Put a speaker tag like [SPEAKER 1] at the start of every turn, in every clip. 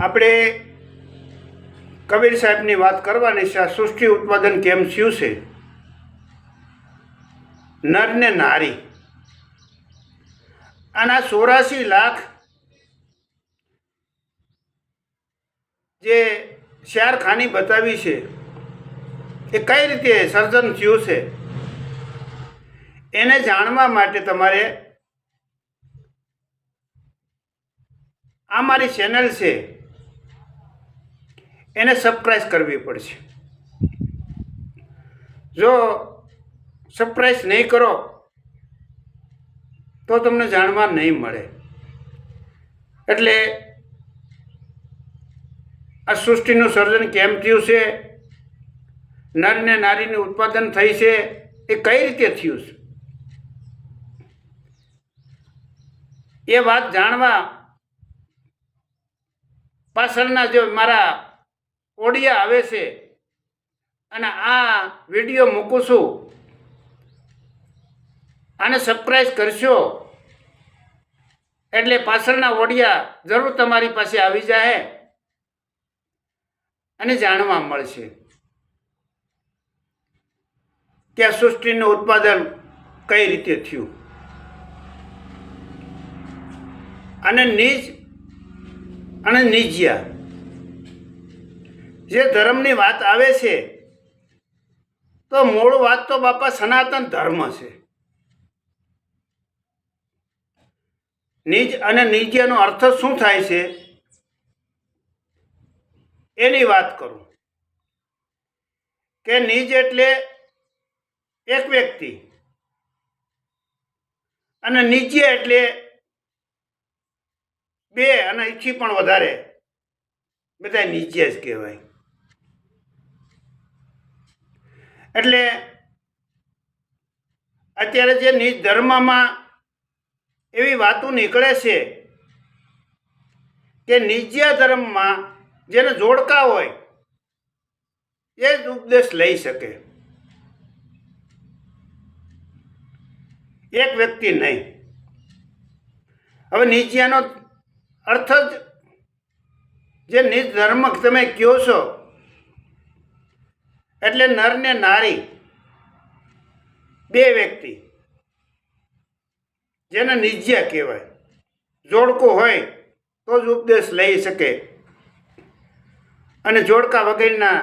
[SPEAKER 1] આપણે કબીર સાહેબની વાત કરવાની છે, આ સૃષ્ટિ ઉત્પાદન કેમ થયું છે? નર ને નારી. અને આ ચોરાસી લાખ જે શારખાની બતાવી છે, એ કઈ રીતે સર્જન થયું છે? એને જાણવા માટે તમારે આ મારી ચેનલ છે. એને સબસ્ક્રાઈબ કરવી પડશે. જો સબસ્ક્રાઈબ નહીં કરો, તો તમને જાણવા નહીં મળે. એટલે આ સૃષ્ટિનું સર્જન કેમ થયું છે? નર ને નારીનું ઉત્પાદન થઈ છે એ કઈ રીતે થયું છે? એ વાત જાણવા પાછળના જો મારા ઓડિયા આવે છે. અને આ વીડિયો મૂકું છું. આને સબસ્ક્રાઈબ કરશો. એટલે પાછળના ઓડિયા જરૂર તમારી પાસે આવી જાય અને જાણવા મળશે. કે સૃષ્ટિનું ઉત્પાદન કઈ રીતે થયું? અને નિજ અને નિજ્યા જે ધર્મની વાત આવે છે, તો મૂળ વાત તો બાપા સનાતન ધર્મ છે. નિજ અને નિજ્યનો અર્થ શું થાય છે? એની વાત કરું. કે નિજ એટલે એક વ્યક્તિ અને નિજ્ય એટલે બે અને ઈચ્છી પણ વધારે. બધા નીચે જ કહેવાય. એટલે અત્યારે જે નિજ ધર્મમાં એવી વાતો નીકળે છે કે નિજ્ય ધર્મમાં જેને જોડકા હોય, એ જ ઉપદેશ લઈ શકે. એક વ્યક્તિ નહીં. હવે નિજ્યાનો અર્થ જ, જે નિજ ધર્મ તમે કહો છો એટલે નર ને નારી. બે વ્યક્તિ. જેને નિજ્યા કહેવાય. જોડકો હોય તો જ ઉપદેશ લઈ શકે. અને જોડકા વગરના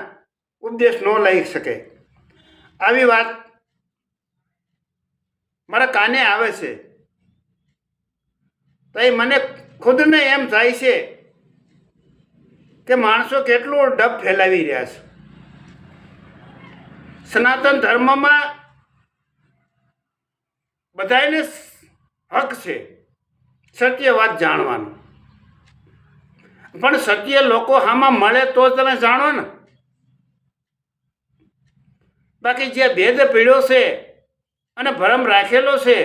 [SPEAKER 1] ઉપદેશ ન લઈ શકે. આવી વાત મારા કાને આવે છે? તો એ મને ખુદને એમ થાય છે કે માણસો કેટલું ડબ ફેલાવી રહ્યા છે. સનાતન ધર્મમાં બધાને હક છે, સત્ય વાત જાણવાનું. પણ સત્ય લોકો આમાં મળે તો તમે જાણો ને. બાકી જે ભેદ પીડ્યો છે અને ભરમ રાખેલો છે,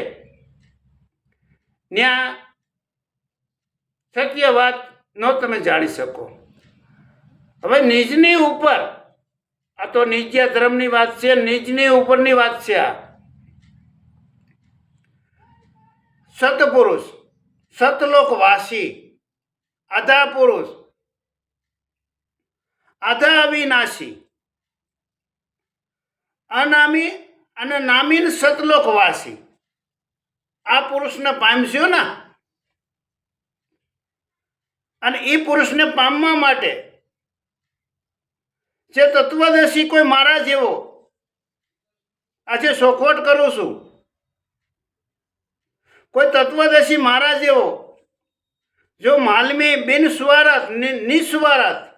[SPEAKER 1] ત્યાં સત્ય વાત ન તમે જાણી શકો. હવે નિજની ઉપર આ તો નિજ્ય ધર્મની વાત છે નિજની ઉપરની વાત છે આ. સતપુરુષ, સતલોકવાસી આધા પુરુષ આધા અવિનાશી અનામી અને નામીન સતલોકવાસી. આ પુરુષને પામશ્યો ને? અને એ પુરુષને પામવા માટે જે તત્વદર્શી કોઈ મારા જેવો. આજે શોખવટ કરું છું. કોઈ તત્વદર્શી મારા જેવો. જો માલમી બિન સ્વારથ નિસ્વાર્થ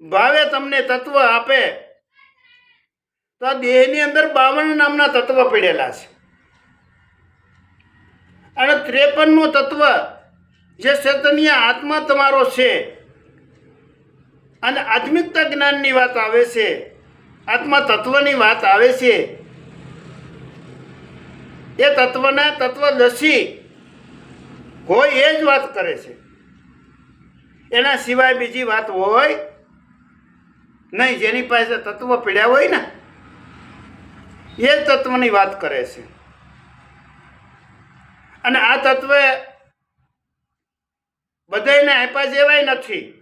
[SPEAKER 1] ભાવે તમને તત્વ આપે, તો આ દેહની અંદર બાવન નામના તત્વ પડેલા છે. અને ત્રેપનનું તત્વ, જે ચૈતન્ય આત્મા તમારો છે. અને આધ્યાત્મિકતા જ્ઞાનની વાત આવે છે, આત્મા તત્વની વાત આવે છે. એ તત્વના તત્વદર્શી હોય એ જ વાત કરે છે. એના સિવાય બીજી વાત હોય નહીં, જેની પાસે તત્વ પીડ્યા હોય ને, એ જ તત્વની વાત કરે છે. અને આ તત્વે બધાને આપ્યા જેવાય નથી.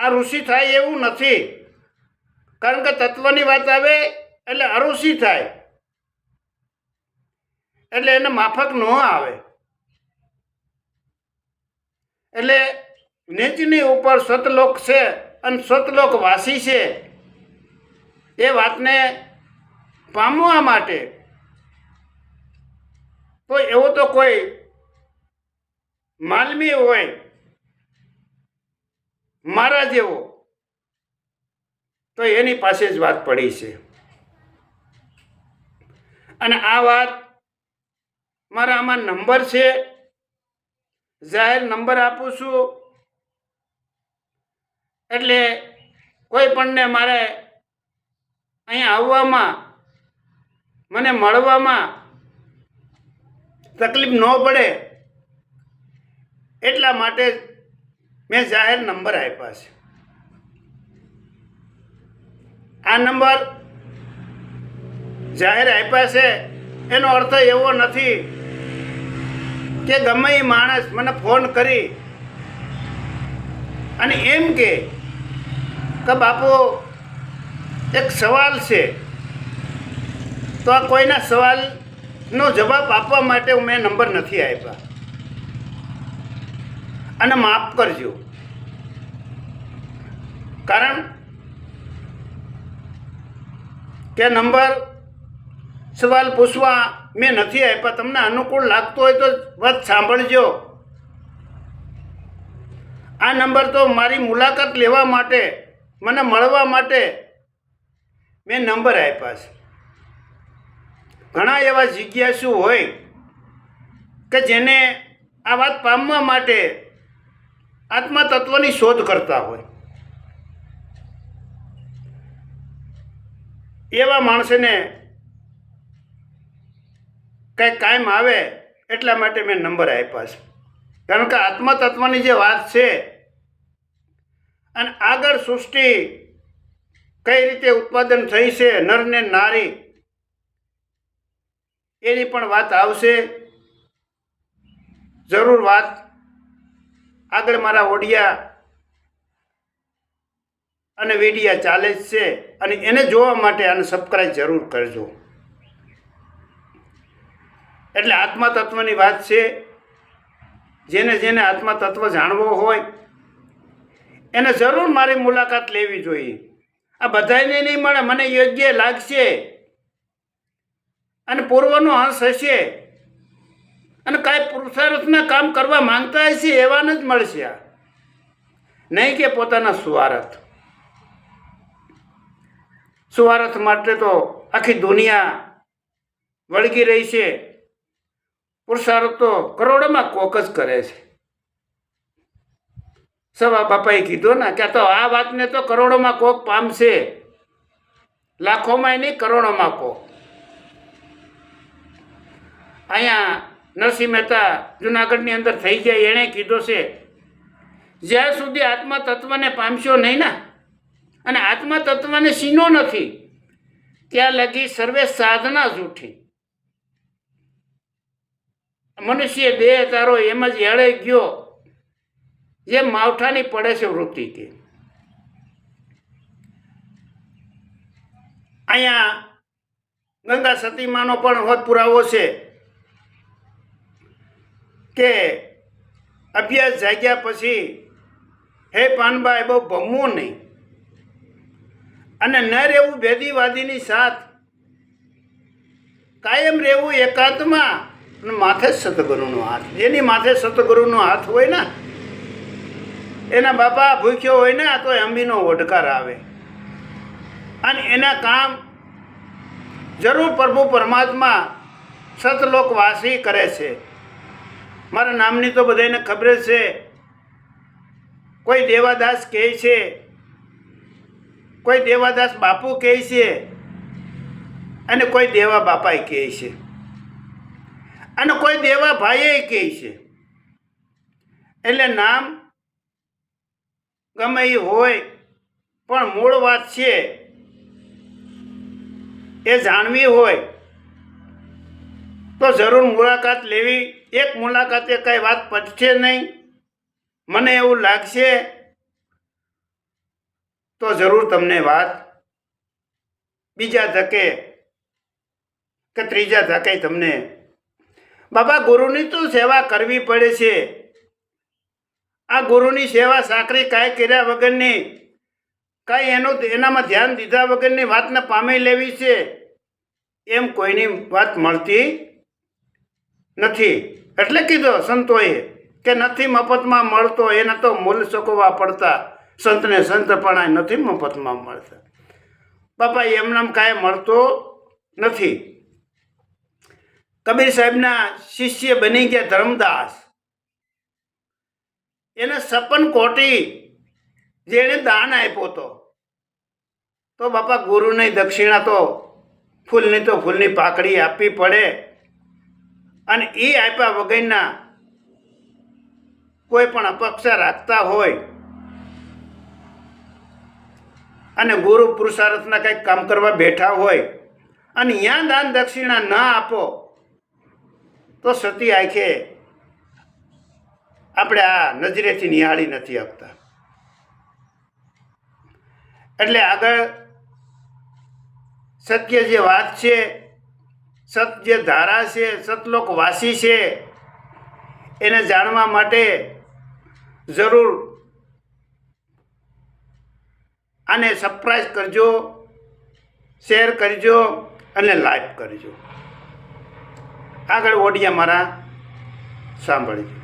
[SPEAKER 1] આ ઋષિ થાય એવું નથી. કારણ કે તત્વની વાત આવે એટલે અઋષિ થાય. એટલે એને માફક ન આવે. એટલે નીચની ઉપર સતલોક છે અને સતલોક વાસી છે. એ વાતને પામવા માટે તો એવો તો કોઈ માલમી હોય મારા જેવો. તો એની પાસે જ વાત પડી છે. અને આ વાત મારા આમાં નંબર છે. જાહેર નંબર આપું છું. એટલે કોઈ પણને મારે અહીંયા આવવામાં, મને મળવામાં તકલીફ ન પડે એટલા માટે મેં જાહેર નંબર આપ્યા છે. આ નંબર જાહેર આપ્યા છે, એનો અર્થ એવો નથી કે ગમે એ માણસ મને ફોન કરી અને એમ કે બાપુ, એક સવાલ છે. તો આ કોઈના સવાલનો જવાબ આપવા માટે મેં નંબર નથી આપ્યા. અને માફ કરજો. કારણ કે નંબર સવાલ પૂછવા મેં નથી આપ્યા. તમને અનુકૂળ લાગતો હોય તો વાત સાંભળજો. આ નંબર તો મારી મુલાકાત લેવા માટે, મને મળવા માટે મેં નંબર આપ્યા છે. ઘણા એવા જિજ્ઞાસુ હોય કે જેને આ વાત પામવા માટે આત્મા તત્વની શોધ કરતા હોય. એવા માણસને કંઈ કાયમ આવે એટલા માટે મેં નંબર આપ્યા છે. કારણ કે આત્મા તત્વની જે વાત છે, અને આગળ સૃષ્ટિ કઈ રીતે ઉત્પાદન થઈ છે, નર ને નારી, એની પણ વાત આવશે. જરૂર વાત આગળ મારા ઓડિયા અને વિડિયા ચાલે જ છે અને એને જોવા માટે આને સબસ્ક્રાઈબ જરૂર કરજો. એટલે આત્મા તત્વની વાત છે, જેને જેને આત્મા તત્વ જાણવો હોય, એને જરૂર મારી મુલાકાત લેવી જોઈએ. આ બધાને નહીં મળે, મને યોગ્ય લાગશે. અને પૂર્વનો અંશ હશે. અને કાંઈ પુરુષાર્થના કામ કરવા માંગતા હશે એવાને જ મળશે આ. નહીં કે પોતાના સ્વાર્થ. સ્વાર્થ માટે તો આખી દુનિયા વળગી રહી છે. પુરુષાર્થ તો કરોડોમાં કોક જ કરે છે. સવા બાપાએ કીધું ને કે તો આ વાતને તો કરોડોમાં કોક પામશે. લાખોમાં નહીં, કરોડોમાં કોક. અહીંયા નરસિંહ મહેતા જુનાગઢની અંદર થઈ જાય, એણે કીધો છે, જ્યાં સુધી આત્મા તત્વને પામશો નહીં ને, અને આત્મા તત્વને સીનો નથી, ત્યાં લગી સર્વે સાધના જૂઠી મનુષ્ય દેહ તારો એમ જ એળે ગયો જે માવઠાની પડે છે વૃત્તિ કે. અહીંયા ગંગા સતીમાનો પણ હોત પુરાવો છે. કે અભ્યાસ જાગ્યા પછી, હે પાનભાઈ બહુ ભમવું નહીં. અને ન રહેવું ભેદીવાદીની સાથ. કાયમ રહેવું એકાંતમાં અને માથે જ સતગુરુનો હાથ. જેની માથે સતગુરુનો હાથ હોય ને, એના બાપા ભૂખ્યો હોય ને, તો અંબીનો ઓઢકાર આવે. અને એના કામ જરૂર પ્રભુ પરમાત્મા સતલોકવાસી કરે છે. મારા નામની તો બધાને ખબર છે. કોઈ દેવાદાસ કહે છે. કોઈ દેવાદાસ બાપુ કહે છે. અને કોઈ દેવા બાપાએ કહે છે. અને કોઈ દેવા ભાઈએ કહે છે. એટલે નામ ગમે એ હોય, પણ મૂળ વાત છે. એ જાણવી હોય તો જરૂર મુલાકાત લેવી. એક મુલાકાતે કઈ વાત પચશે નહીં. મને એવું લાગશે. તો જરૂર તમને વાત. બીજા ધકે કે ત્રીજા ધકે તમને. બાબા, ગુરુની તો સેવા કરવી પડે છે. આ ગુરુની સેવા સાકરી કાંઈ કર્યા વગરની, કાંઈ એનું એનામાં ધ્યાન દીધા વગરની વાતને પામી લેવી છે. એમ કોઈની વાત મળતી નથી. એટલે કીધો સંતોએ કે નથી મફતમાં મળતો એને તો મૂલ ચૂકવવા પડતા. સંતને સંતપણા નથી મફતમાં મળતા. બાપા એમનામ કાંઈ મળતો નથી. કબીર સાહેબના શિષ્ય બની ગયા ધર્મદાસ. એને સપન કોટી જેણે દાન આપ્યો હતો તો બાપા, ગુરુની દક્ષિણા તો ફૂલની તો ફૂલની પાકડી આપવી પડે. અને એ આપ્યા વગરના કોઈ પણ અપેક્ષા રાખતા હોય અને ગુરુ પુરુષાર્થના કંઈક કામ કરવા બેઠા હોય અને ત્યાં દાન દક્ષિણા ન આપો, તો સતી આંખે આપણે આ નજરેથી નિહાળી નથી આપતા. એટલે આગળ સત્ય જે વાત છે સત જે ધારા છે, સતલોકવાસી છે, એને જાણવા માટે જરૂર. આને સરપ્રાઈઝ કરજો શેર કરજો અને લાઈક કરજો. આગળ ઓડિયા મારા સાંભળજો.